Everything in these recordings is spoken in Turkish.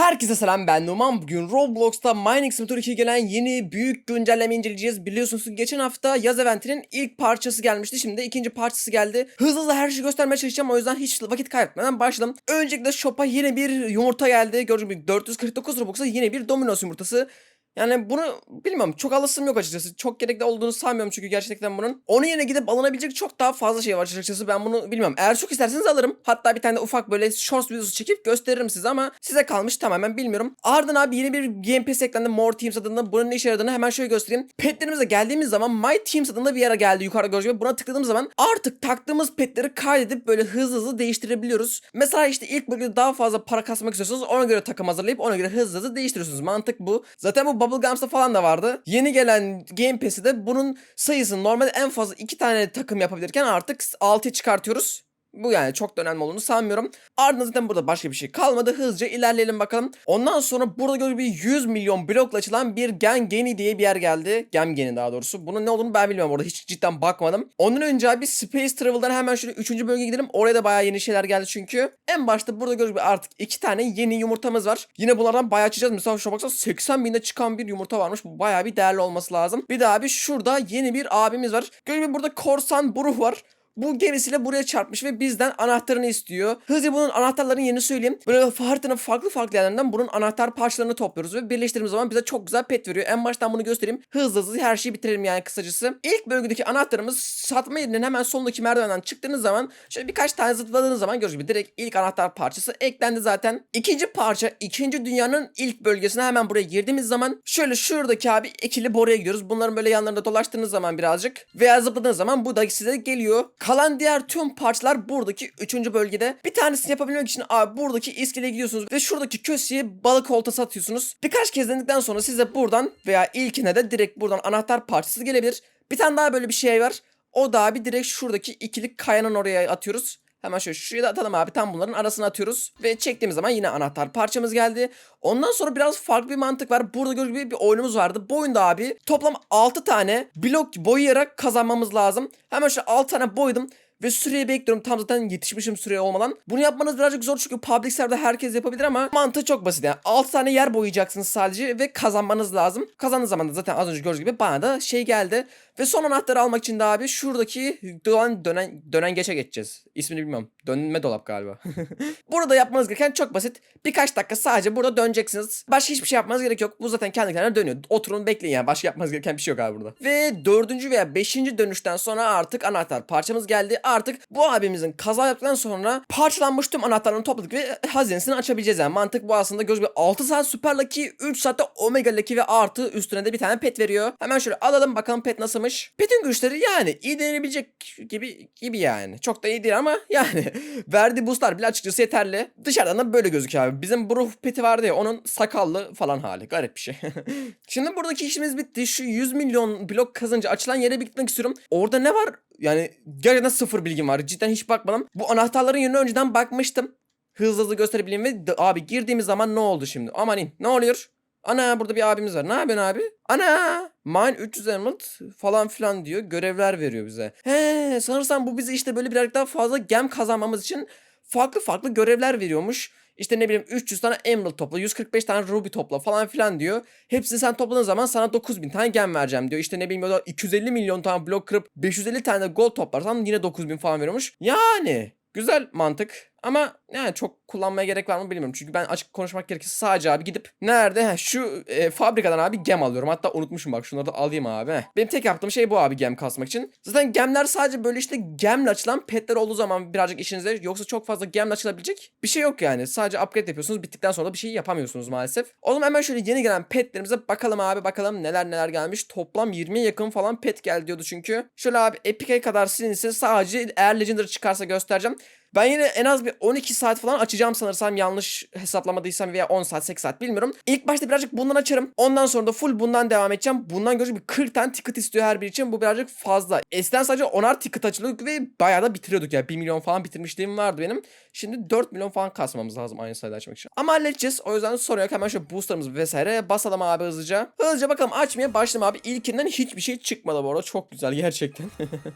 Herkese selam ben Numan. Bugün Roblox'ta Mining Simulator 2'ye gelen yeni büyük güncelleme inceleyeceğiz. Biliyorsunuz ki geçen hafta yaz eventinin ilk parçası gelmişti. Şimdi de ikinci parçası geldi. Hızlı hızlı her şeyi göstermeye çalışacağım. O yüzden hiç vakit kaybetmeden başlayalım. Öncelikle shop'a yine bir yumurta geldi. Gördüğünüz gibi 449 Robux'a yine bir Domino's yumurtası. Yani bunu bilmiyorum çok alışım yok açıkçası. Çok gerekli olduğunu sanmıyorum çünkü gerçekten bunun. Onun yerine gidip alınabilecek çok daha fazla şey var açıkçası. Ben bunu bilmiyorum. Eğer çok isterseniz alırım. Hatta bir tane de ufak böyle shorts videosu çekip gösteririm size ama size kalmış tamamen bilmiyorum. Ardından abi yeni bir Game Pass eklendi More Teams adında. Bunun ne işe yaradığını hemen şöyle göstereyim. Petlerimize geldiğimiz zaman My Teams adında bir yere geldi yukarıda gördüğünüz gibi. Buna tıkladığım zaman artık taktığımız petleri kaydedip böyle hızlı hızlı değiştirebiliyoruz. Mesela işte ilk bölümde daha fazla para kasmak istiyorsanız ona göre takım hazırlayıp ona göre hızlı hızlı değiştiriyorsunuz. Mantık bu. Zaten bu Bubblegums'ta falan da vardı. Yeni gelen Game Pass'i de bunun sayısını normalde en fazla 2 tane takım yapabilirken artık 6'ya çıkartıyoruz. Bu yani çok da önemli olduğunu sanmıyorum. Ardından zaten burada başka bir şey kalmadı. Hızlıca ilerleyelim bakalım. Ondan sonra burada gördüğünüz bir 100 milyon blokla açılan bir Gen Geni diye bir yer geldi. Gem Geni daha doğrusu. Bunun ne olduğunu ben bilmiyorum orada. Hiç cidden bakmadım. Ondan önce abi Space Travel'dan hemen şöyle 3. bölgeye gidelim. Oraya da bayağı yeni şeyler geldi çünkü. En başta burada gördüğünüz gibi artık 2 tane yeni yumurtamız var. Yine bunlardan bayağı açacağız. Mesela şu baksana 80 binde çıkan bir yumurta varmış. Bu bayağı bir değerli olması lazım. Bir de abi şurada yeni bir abimiz var. Gördüğünüz gibi burada korsan buruh var. Bu gemisiyle buraya çarpmış ve bizden anahtarını istiyor. Hızlı bunun anahtarlarını yeni söyleyeyim. Böyle haritanın farklı farklı yerlerinden bunun anahtar parçalarını topluyoruz ve birleştirdiğimiz zaman bize çok güzel pet veriyor. En baştan bunu göstereyim. Hızlı hızlı her şeyi bitirelim yani kısacası. İlk bölgedeki anahtarımız satma yerinin hemen solundaki merdivenden çıktığınız zaman şöyle birkaç tane zıpladığınız zaman gördüğünüz direkt ilk anahtar parçası eklendi zaten. İkinci parça ikinci dünyanın ilk bölgesine hemen buraya girdiğimiz zaman şöyle şuradaki abi ikili boruya gidiyoruz. Bunların böyle yanlarında dolaştığınız zaman birazcık veya zıpladığınız zaman bu da size geliyor. Kalan diğer tüm parçalar buradaki üçüncü bölgede. Bir tanesini yapabilmek için abi buradaki iskeleye gidiyorsunuz ve şuradaki köşeye balık oltası atıyorsunuz. Birkaç kez denedikten sonra size buradan veya ilkine de direkt buradan anahtar parçası gelebilir. Bir tane daha böyle bir şey var. O da abi direkt şuradaki ikili kayanın oraya atıyoruz. Hemen şöyle şuraya da atalım abi tam bunların arasına atıyoruz. Ve çektiğimiz zaman yine anahtar parçamız geldi. Ondan sonra biraz farklı bir mantık var. Burada gördüğünüz gibi bir oyunumuz vardı. Bu oyunda abi toplam 6 tane blok boyayarak kazanmamız lazım. Hemen şu 6 tane boyadım. Ve süreyi bekliyorum. Tam zaten yetişmişim süreye olmadan. Bunu yapmanız birazcık zor çünkü public server'da herkes yapabilir ama mantığı çok basit yani. 6 tane yer boyayacaksınız sadece ve kazanmanız lazım. Kazandığınız zaman da zaten az önce gördüğünüz gibi bana da şey geldi. Ve son anahtarı almak için de abi şuradaki dönen dönen dönen geçe geçeceğiz. İsmini bilmiyorum. Dönme dolap galiba. burada yapmanız gereken çok basit. Birkaç dakika sadece burada döneceksiniz. Başka hiçbir şey yapmanız gerek yok. Bu zaten kendi kendine dönüyor. Oturun bekleyin yani. Başka yapmanız gereken bir şey yok abi burada. Ve dördüncü veya beşinci dönüşten sonra artık anahtar parçamız geldi. Artık bu abimizin kaza yaptıktan sonra parçalanmış tüm anahtarlarını topladık ve hazinesini açabileceğiz yani. Mantık bu aslında göz gibi 6 saat süper lucky, 3 saatte omega lucky ve artı üstüne de bir tane pet veriyor. Hemen şöyle alalım bakalım pet nasılmış. Pet'in güçleri yani iyi denebilecek gibi gibi yani. Çok da iyi değil ama yani verdiği boostlar bile açıkçası yeterli. Dışarıdan da böyle gözüküyor abi. Bizim Bruh peti vardı ya onun sakallı falan hali. Garip bir şey. Şimdi buradaki işimiz bitti. Şu 100 milyon blok kazanınca açılan yere bir gitmek istiyorum. Orada ne var? Yani gerçekten sıfır bilgim var. Cidden hiç bakmadım. Bu anahtarların yönüne önceden bakmıştım. Hızlı hızlı gösterebileyim ve abi girdiğimiz zaman ne oldu şimdi? Amanin ne oluyor? Ana burada bir abimiz var. Ne yapıyorsun abi? Ana! Mine 300 emerald falan filan diyor. Görevler veriyor bize. He sanırsam bu bize işte böyle birazcık daha fazla gem kazanmamız için farklı farklı görevler veriyormuş. İşte ne bileyim 300 tane emerald topla, 145 tane ruby topla falan filan diyor. Hepsini sen topladığın zaman sana 9000 tane gem vereceğim diyor. İşte ne bileyim o da 250 milyon tane blok kırıp 550 tane de gold toplarsan yine 9000 falan veriyormuş. Yani güzel mantık. Ama yani çok kullanmaya gerek var mı bilmiyorum. Çünkü ben açık konuşmak gerekirse sadece abi gidip nerede? Heh, şu e, fabrikadan abi gem alıyorum. Hatta unutmuşum bak şunları da alayım abi. Benim tek yaptığım şey bu abi gem kasmak için. Zaten gemler sadece böyle işte gemle açılan petler olduğu zaman birazcık işinize yoksa çok fazla gemle açılabilecek bir şey yok yani. Sadece upgrade yapıyorsunuz. Bittikten sonra da bir şey yapamıyorsunuz maalesef. O zaman hemen şöyle yeni gelen petlerimize bakalım abi bakalım neler neler gelmiş. Toplam 20'ye yakın falan pet gel diyordu çünkü. Şöyle abi Epic'e kadar silinsin. Sadece eğer Legendary çıkarsa göstereceğim. Ben yine en az bir 12 saat falan açacağım sanırsam yanlış hesaplamadıysam veya 10 saat 8 saat bilmiyorum. İlk başta birazcık bundan açarım. Ondan sonra da full bundan devam edeceğim. Bundan görece bir 40 tane ticket istiyor her biri için. Bu birazcık fazla. Eskiden sadece 10'ar ticket açılıyorduk ve bayağı da bitiriyorduk ya. 1 milyon falan bitirmişliğim vardı benim. Şimdi 4 milyon falan kasmamız lazım aynı sayıda açmak için. Ama halledeceğiz. O yüzden sorun yok. Hemen şöyle boosterımız vesaire basalım abi hızlıca. Hızlıca bakalım açmaya başlayalım abi. İlkinden hiçbir şey çıkmadı bu arada. Çok güzel gerçekten.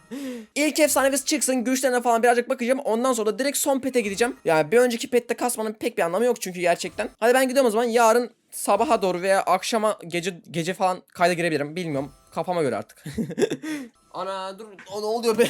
İlk efsanemiz çıksın. Güçlerine falan birazcık bakacağım. Ondan sonra sonra direkt son pete gideceğim. Yani bir önceki pette kasmanın pek bir anlamı yok çünkü gerçekten. Hadi ben gidiyorum o zaman. Yarın sabaha doğru veya akşama gece gece falan kayda girebilirim. Bilmiyorum. Kafama göre artık. Ana dur o ne oluyor be?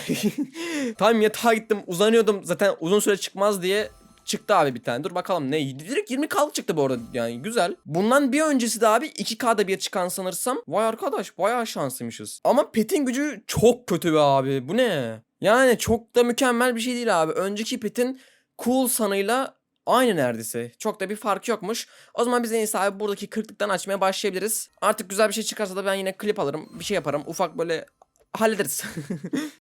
tamam yatağa gittim uzanıyordum zaten uzun süre çıkmaz diye çıktı abi bir tane. Dur bakalım ne? Direkt 20 k çıktı bu arada yani güzel. Bundan bir öncesi de abi 2K'da bir çıkan sanırsam. Vay arkadaş bayağı şanslıymışız. Ama petin gücü çok kötü be abi. Bu ne? Yani çok da mükemmel bir şey değil abi. Önceki petin cool sanıyla aynı neredeyse. Çok da bir fark yokmuş. O zaman biz en iyisi abi buradaki kırklıktan açmaya başlayabiliriz. Artık güzel bir şey çıkarsa da ben yine klip alırım. Bir şey yaparım. Ufak böyle hallederiz.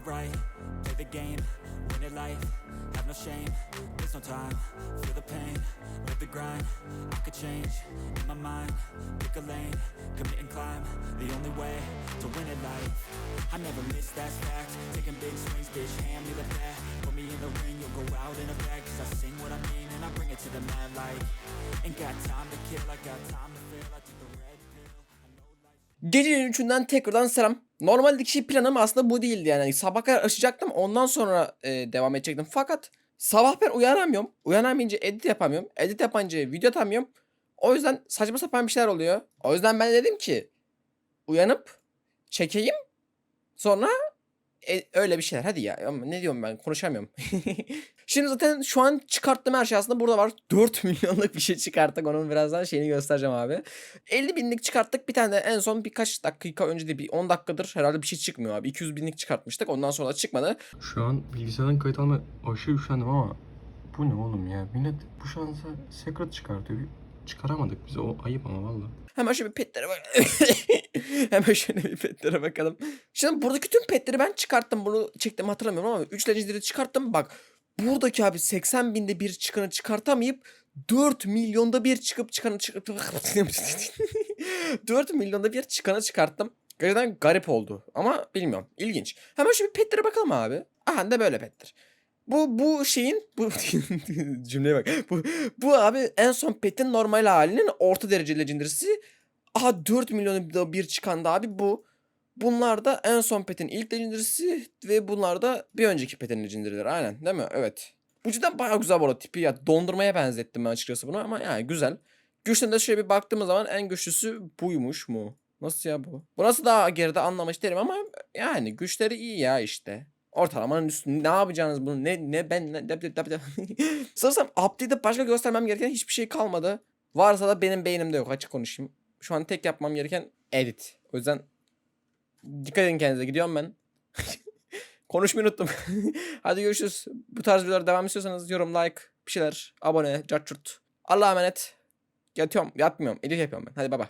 it right, play the game, win it life, have no shame, there's no time, feel the pain, live the grind, I could change, in my mind, pick a lane, commit and climb, the only way to win it life, I never miss that fact, taking big swings, bitch, hand me the bat, put me in the ring, you'll go out in a bag, cause I sing what I mean and I bring it to the mad light, ain't got time to kill, I got time to feel, I take the red pill, Gecenin üçünden tekrardan selam. Normaldeki planım aslında bu değildi yani. Sabah kadar açacaktım ondan sonra e, devam edecektim. Fakat sabah ben uyanamıyorum. Uyanamayınca edit yapamıyorum. Edit yapınca video atamıyorum. O yüzden saçma sapan bir şeyler oluyor. O yüzden ben dedim ki uyanıp çekeyim sonra e, öyle bir şeyler. Hadi ya ne diyorum ben konuşamıyorum. Şimdi zaten şu an çıkarttığım her şey aslında burada var. 4 milyonluk bir şey çıkarttık. Onun birazdan şeyini göstereceğim abi. 50 binlik çıkarttık. Bir tane de en son birkaç dakika önce de bir 10 dakikadır herhalde bir şey çıkmıyor abi. 200 binlik çıkartmıştık. Ondan sonra da çıkmadı. Şu an bilgisayardan kayıt alma aşırı üşendim ama bu ne oğlum ya? Millet bu şansa secret çıkartıyor. Çıkaramadık bize o ayıp ama valla. Hemen şöyle bir petlere bak. Hemen şöyle bir petlere bakalım. Şimdi buradaki tüm petleri ben çıkarttım. Bunu çektim hatırlamıyorum ama 3 legendary'i çıkarttım. Bak buradaki abi 80 binde bir çıkanı çıkartamayıp 4 milyonda bir çıkıp çıkanı çıkıp 4 milyonda bir çıkanı çıkarttım. Gerçekten garip oldu ama bilmiyorum. İlginç. Hemen şu bir petlere bakalım abi. Aha da böyle petler. Bu bu şeyin bu cümleye bak. Bu bu abi en son petin normal halinin orta derece legendary'si. Aha 4 milyonu bir çıkan da abi bu. Bunlar da en son petin ilk legendary'si ve bunlar da bir önceki petin legendary'leri. Aynen değil mi? Evet. Bu cidden bayağı güzel bu arada tipi ya. Dondurmaya benzettim ben açıkçası bunu ama yani güzel. Güçlerine şöyle bir baktığımız zaman en güçlüsü buymuş mu? Nasıl ya bu? Burası daha geride anlamış derim ama yani güçleri iyi ya işte. Ortalamanın üstünde ne yapacağınız bunu? Ne ne ben ne, ne, ne, ne, Sanırsam update'de başka göstermem gereken hiçbir şey kalmadı. Varsa da benim beynimde yok açık konuşayım. Şu an tek yapmam gereken edit. O yüzden dikkat edin kendinize. Gidiyorum ben. Konuşmayı unuttum. Hadi görüşürüz. Bu tarz videolar devam istiyorsanız yorum, like, bir şeyler, abone, cart. Allah'a emanet. Yatıyorum, yatmıyorum. Edit yapıyorum ben. Hadi baba.